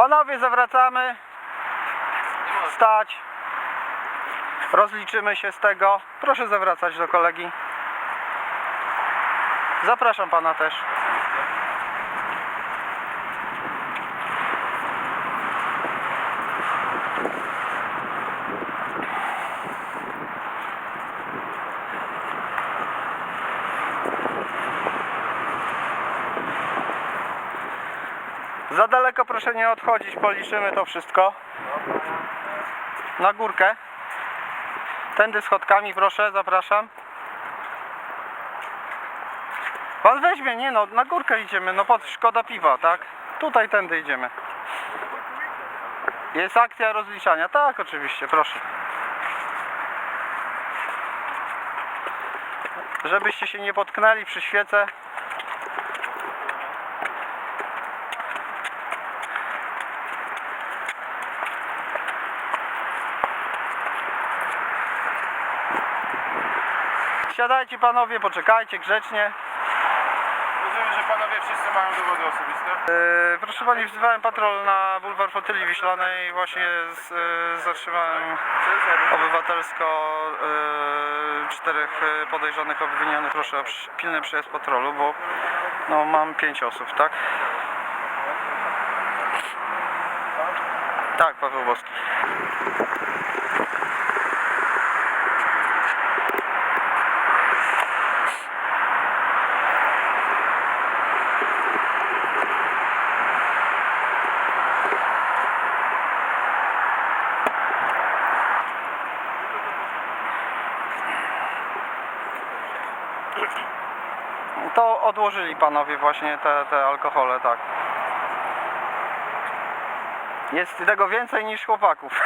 Panowie, zawracamy. Stać. Rozliczymy się z tego. Proszę zawracać do kolegi. Zapraszam pana też. Za daleko proszę nie odchodzić, policzymy to wszystko. Na górkę. Tędy schodkami proszę, zapraszam. Pan weźmie, nie no, na górkę idziemy, no pod szkoda piwa, tak? Tutaj tędy idziemy. Jest akcja rozliczania, tak oczywiście, proszę. Żebyście się nie potknęli przy świece. Siadajcie panowie, poczekajcie grzecznie. Rozumiem, że panowie wszyscy mają dowody osobiste. Yy, proszę pani, wzywałem patrol na bulwar Fotyli Wiślanej. Właśnie z, yy, zatrzymałem obywatelsko yy, czterech yy, podejrzanych obwinionych. Proszę o przy- pilny przyjazd patrolu, bo no, mam pięć osób, tak? Tak, Paweł Boski. To odłożyli panowie właśnie te, te alkohole, tak. Jest tego więcej niż chłopaków.